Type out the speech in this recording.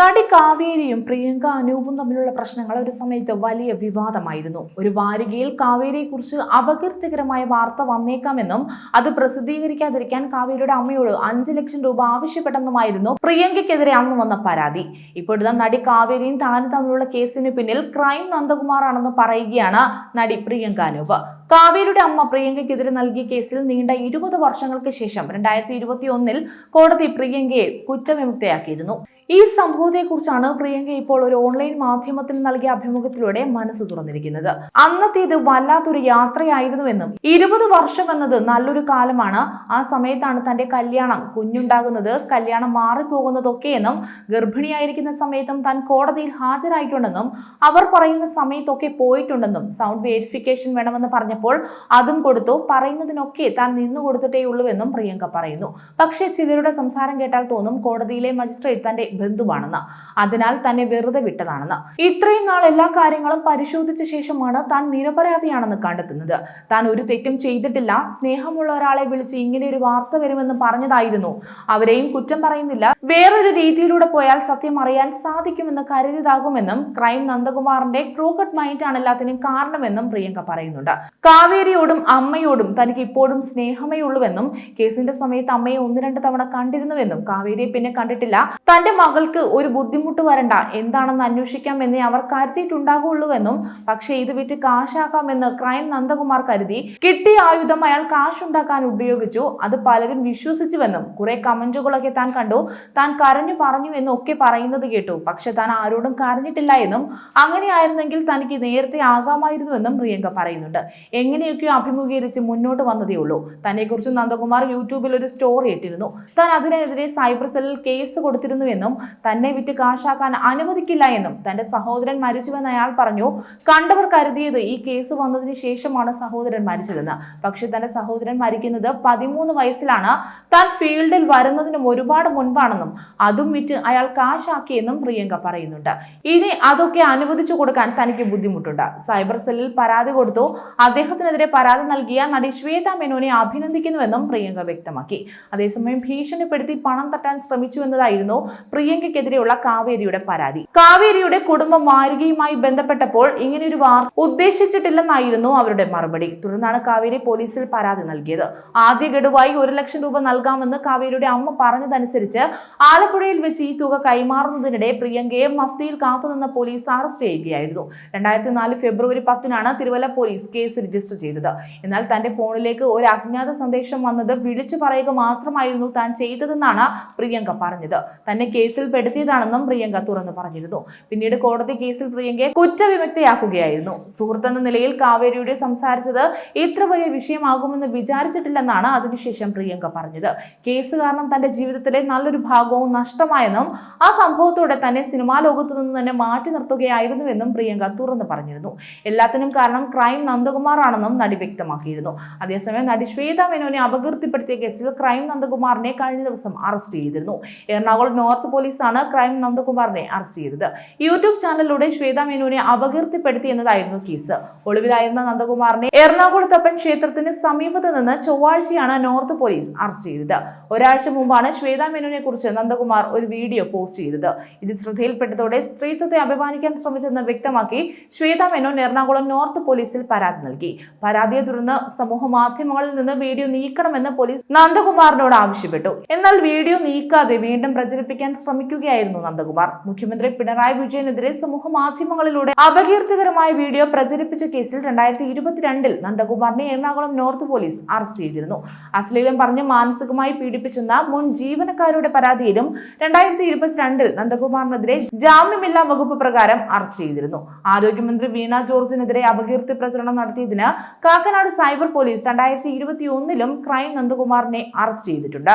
നടി കാവേരിയും പ്രിയങ്ക അനൂപും തമ്മിലുള്ള പ്രശ്നങ്ങൾ ഒരു സമയത്ത് വലിയ വിവാദമായിരുന്നു. ഒരു വാരികയിൽ കാവേരിയെക്കുറിച്ച് അപകീർത്തികരമായ വാർത്ത വന്നേക്കാമെന്നും അത് പ്രസിദ്ധീകരിക്കാതിരിക്കാൻ കാവേരിയുടെ അമ്മയോട് അഞ്ച് ലക്ഷം രൂപ ആവശ്യപ്പെട്ടെന്നുമായിരുന്നു പ്രിയങ്കയ്ക്കെതിരെ അന്ന് വന്ന പരാതി. ഇപ്പോഴത്തെ നടി കാവേരിയും താനും തമ്മിലുള്ള കേസിന് പിന്നിൽ ക്രൈം നന്ദകുമാറാണെന്ന് പറയുകയാണ് നടി പ്രിയങ്ക അനൂപ്. കാവേരിയുടെ അമ്മ പ്രിയങ്കയ്ക്കെതിരെ നൽകിയ കേസിൽ നീണ്ട ഇരുപത് വർഷങ്ങൾക്ക് ശേഷം രണ്ടായിരത്തി ഇരുപത്തി ഒന്നിൽ കോടതി പ്രിയങ്കയെ കുറ്റവിമുക്തയാക്കിയിരുന്നു. ഈ സംഭവത്തെക്കുറിച്ചാണ് പ്രിയങ്ക ഇപ്പോൾ ഒരു ഓൺലൈൻ മാധ്യമത്തിന് നൽകിയ അഭിമുഖത്തിലൂടെ മനസ്സ് തുറന്നിരിക്കുന്നത്. അന്നത്തെ ഇത് വല്ലാത്തൊരു യാത്രയായിരുന്നുവെന്നും ഇരുപത് വർഷം എന്നത് നല്ലൊരു കാലമാണ്. ആ സമയത്താണ് തന്റെ കല്യാണം കുഞ്ഞുണ്ടാകുന്നത് കല്യാണം മാറിപ്പോകുന്നതൊക്കെയെന്നും ഗർഭിണിയായിരിക്കുന്ന സമയത്തും താൻ കോടതിയിൽ ഹാജരായിട്ടുണ്ടെന്നും അവർ പറയുന്ന സമയത്തൊക്കെ പോയിട്ടുണ്ടെന്നും സൗണ്ട് വെരിഫിക്കേഷൻ വേണമെന്ന് പറഞ്ഞപ്പോൾ അതും കൊടുത്തു. പറയുന്നതിനൊക്കെ താൻ നിന്നു കൊടുത്തിട്ടേ ഉള്ളൂവെന്നും പ്രിയങ്ക പറയുന്നു. പക്ഷേ ചിലരുടെ സംസാരം കേട്ടാൽ തോന്നും കോടതിയിലെ മജിസ്ട്രേറ്റ് തന്റെ ബന്ധുവാണെന്ന്. അതിനാൽ തന്നെ വെറുതെ വിട്ടതാണെന്ന്. ഇത്രയും നാൾ എല്ലാ കാര്യങ്ങളും പരിശോധിച്ച ശേഷമാണ് താൻ നിരപരാധിയാണെന്ന് കണ്ടെത്തുന്നത്. താൻ ഒരു തെറ്റും ചെയ്തിട്ടില്ല. സ്നേഹമുള്ള ഒരാളെ വിളിച്ച് ഇങ്ങനെ ഒരു വാർത്ത വരുമെന്ന് പറഞ്ഞതായിരുന്നു. അവരെയും കുറ്റം പറയുന്നില്ല. വേറൊരു രീതിയിലൂടെ പോയാൽ സത്യം അറിയാൻ സാധിക്കുമെന്ന് കരുതിയതാകുമെന്നും ക്രൈം നന്ദകുമാറിന്റെ ക്രൂക്കട്ട് മൈൻഡ് ആണ് എല്ലാത്തിനും കാരണമെന്നും പ്രിയങ്ക പറയുന്നുണ്ട്. കാവേരിയോടും അമ്മയോടും തനിക്ക് ഇപ്പോഴും സ്നേഹമേ ഉള്ളൂവെന്നും കേസിന്റെ സമയത്ത് അമ്മയെ ഒന്ന് രണ്ട് തവണ കണ്ടിരുന്നുവെന്നും കാവേരിയെ പിന്നെ കണ്ടിട്ടില്ല. തന്റെ മകൾക്ക് ഒരു ബുദ്ധിമുട്ട് വരണ്ട. എന്താണെന്ന് അന്വേഷിക്കാം എന്നേ അവർ കരുതിയിട്ടുണ്ടാകുള്ളൂവെന്നും പക്ഷേ ഇത് വിറ്റ് കാശാക്കാമെന്ന് ക്രൈം നന്ദകുമാർ കരുതി കിട്ടിയ ആയുധം അയാൾ കാശുണ്ടാക്കാൻ ഉപയോഗിച്ചു. അത് പലരും വിശ്വസിച്ചുവെന്നും കുറെ കമന്റുകളൊക്കെ താൻ കണ്ടു. താൻ കരഞ്ഞു പറഞ്ഞു എന്നൊക്കെ പറയുന്നത് കേട്ടു. പക്ഷെ താൻ ആരോടും കരഞ്ഞിട്ടില്ല എന്നും അങ്ങനെയായിരുന്നെങ്കിൽ തനിക്ക് നേരത്തെ ആകാമായിരുന്നുവെന്നും പ്രിയങ്ക പറയുന്നുണ്ട്. എങ്ങനെയൊക്കെയോ അഭിമുഖീകരിച്ച് മുന്നോട്ട് വന്നതേ ഉള്ളൂ. തന്നെക്കുറിച്ച് നന്ദകുമാർ യൂട്യൂബിൽ ഒരു സ്റ്റോറി ഇട്ടിരുന്നു. താൻ അതിനെതിരെ സൈബർ സെല്ലിൽ കേസ് കൊടുത്തിരുന്നുവെന്നും തന്നെ വിറ്റ് കാശാക്കാൻ അനുവദിക്കില്ല എന്നും തന്റെ സഹോദരൻ മരിച്ചുവെന്ന് അയാൾ പറഞ്ഞു. കണ്ടവർ കരുതിയത് ഈ കേസ് വന്നതിന് ശേഷമാണ് സഹോദരൻ മരിച്ചതെന്ന്. പക്ഷെ തന്റെ സഹോദരൻ മരിക്കുന്നത് പതിമൂന്ന് വയസ്സിലാണ്. താൻ ഫീൽഡിൽ വരുന്നതിനും ഒരുപാട് മുൻപാണെന്നും അതും വിറ്റ് അയാൾ കാശാക്കിയെന്നും പ്രിയങ്ക പറയുന്നുണ്ട്. ഇനി അതൊക്കെ അനുവദിച്ചു കൊടുക്കാൻ തനിക്ക് ബുദ്ധിമുട്ടുണ്ട്. സൈബർ സെല്ലിൽ പരാതി കൊടുത്തു. അദ്ദേഹത്തിനെതിരെ പരാതി നൽകിയ നടി ശ്വേത മേനോനെ അഭിനന്ദിക്കുന്നുവെന്നും പ്രിയങ്ക വ്യക്തമാക്കി. അതേസമയം ഭീഷണിപ്പെടുത്തി പണം തട്ടാൻ ശ്രമിച്ചു എന്നതായിരുന്നു പ്രിയങ്കയ്ക്കെതിരെയുള്ള കാവേരിയുടെ പരാതി. കാവേരിയുടെ കുടുംബം വാരികയുമായി ബന്ധപ്പെട്ടപ്പോൾ ഇങ്ങനെയൊരു വാർത്ത ഉദ്ദേശിച്ചിട്ടില്ലെന്നായിരുന്നു അവരുടെ മറുപടി. തുടർന്നാണ് കാവേരി പോലീസിൽ പരാതി നൽകിയത്. ആദ്യ ഗഡുവായി ഒരു ലക്ഷം രൂപ നൽകാമെന്ന് കാവേരിയുടെ അമ്മ പറഞ്ഞതനുസരിച്ച് ആലപ്പുഴയിൽ വെച്ച് ഈ തുക കൈമാറുന്നതിനിടെ പ്രിയങ്കയെ മഫ്തിയിൽ കാത്തുനിന്ന പോലീസ് അറസ്റ്റ് ചെയ്യുകയായിരുന്നു. രണ്ടായിരത്തി നാല് ഫെബ്രുവരി പത്തിനാണ് തിരുവല്ല പോലീസ് കേസ് രജിസ്റ്റർ ചെയ്തത്. എന്നാൽ തന്റെ ഫോണിലേക്ക് ഒരു അജ്ഞാത സന്ദേശം വന്നത് വിളിച്ചു പറയുക മാത്രമായിരുന്നു താൻ ചെയ്തതെന്നാണ് പ്രിയങ്ക പറഞ്ഞത്. തന്നെ കേസിൽ പെടുത്തിയതാണെന്നും പ്രിയങ്ക തുറന്നു പറഞ്ഞിരുന്നു. പിന്നീട് കോടതി കേസിൽ പ്രിയങ്കയെ കുറ്റവിമുക്തയാക്കുകയായിരുന്നു. സുഹൃത്തെന്ന നിലയിൽ കാവേരിയുടെ സംസാരിച്ചത് ഇത്ര വലിയ വിഷയമാകുമെന്ന് വിചാരിച്ചിട്ടില്ലെന്നാണ് അതിനുശേഷം പ്രിയങ്ക പറഞ്ഞത്. കേസ് കാരണം തന്റെ ജീവിതത്തിലെ നല്ലൊരു ഭാഗവും നഷ്ടമായെന്നും ആ സംഭവത്തോടെ തന്നെ സിനിമാ ലോകത്തു നിന്ന് തന്നെ മാറ്റി നിർത്തുകയായിരുന്നുവെന്നും പ്രിയങ്ക തുറന്നു പറഞ്ഞിരുന്നു. എല്ലാത്തിനും കാരണം ക്രൈം നന്ദകുമാർ ആണെന്നും നടി വ്യക്തമാക്കിയിരുന്നു. അതേസമയം നടി ശ്വേത മേനോനെ അപകീർത്തിപ്പെടുത്തിയ കേസിൽ ക്രൈം നന്ദകുമാറിനെ കഴിഞ്ഞ ദിവസം അറസ്റ്റ് ചെയ്തിരുന്നു. എറണാകുളം നോർത്ത് പോലീസാണ് ക്രൈം നന്ദകുമാറിനെ അറസ്റ്റ് ചെയ്തത്. യൂട്യൂബ് ചാനലിലൂടെ ശ്വേത മേനുവിനെ അപകീർത്തിപ്പെടുത്തി എന്നതായിരുന്നു കേസ്. ഒളിവിലായിരുന്ന നന്ദകുമാറിനെ എറണാകുളത്തപ്പൻ ക്ഷേത്രത്തിന് സമീപത്ത് നിന്ന് ചൊവ്വാഴ്ചയാണ് നോർത്ത് പോലീസ് അറസ്റ്റ് ചെയ്തത്. ഒരാഴ്ച മുമ്പാണ് ശ്വേത മേനുവിനെ കുറിച്ച് നന്ദകുമാർ ഒരു വീഡിയോ പോസ്റ്റ് ചെയ്തത്. ഇത് ശ്രദ്ധയിൽപ്പെട്ടതോടെ സ്ത്രീത്വത്തെ അഭിമാനിക്കാൻ ശ്രമിച്ചെന്ന് വ്യക്തമാക്കി ശ്വേത മേനോൻ എറണാകുളം നോർത്ത് പോലീസിൽ പരാതി നൽകി. പരാതിയെ തുടർന്ന് സമൂഹ മാധ്യമങ്ങളിൽ നിന്ന് വീഡിയോ നീക്കണമെന്ന് പോലീസ് നന്ദകുമാറിനോട് ആവശ്യപ്പെട്ടു. എന്നാൽ വീഡിയോ നീക്കാതെ വീണ്ടും പ്രചരിപ്പിക്കാൻ ശ്രമിക്കുകയായിരുന്നു നന്ദകുമാർ. മുഖ്യമന്ത്രി പിണറായി വിജയനെതിരെ സമൂഹ മാധ്യമങ്ങളിലൂടെ അപകീർത്തികരമായ വീഡിയോ പ്രചരിപ്പിച്ച കേസിൽ രണ്ടായിരത്തി ഇരുപത്തിരണ്ടിൽ നന്ദകുമാറിനെ എറണാകുളം നോർത്ത് പോലീസ് അറസ്റ്റ് ചെയ്തിരുന്നു. അശ്ലീലം പറഞ്ഞ് മാനസികമായി പീഡിപ്പിച്ചെന്ന മുൻ ജീവനക്കാരുടെ പരാതിയിലും രണ്ടായിരത്തി ഇരുപത്തിരണ്ടിൽ നന്ദകുമാറിനെതിരെ ജാമ്യമില്ലാ വകുപ്പ് പ്രകാരം അറസ്റ്റ് ചെയ്തിരുന്നു. ആരോഗ്യമന്ത്രി വീണ ജോർജിനെതിരെ അപകീർത്തി പ്രചരണം നടത്തിയതിന് കാക്കനാട് സൈബർ പോലീസ് രണ്ടായിരത്തി ഇരുപത്തി ഒന്നിലും ക്രൈം നന്ദകുമാറിനെ അറസ്റ്റ് ചെയ്തിട്ടുണ്ട്.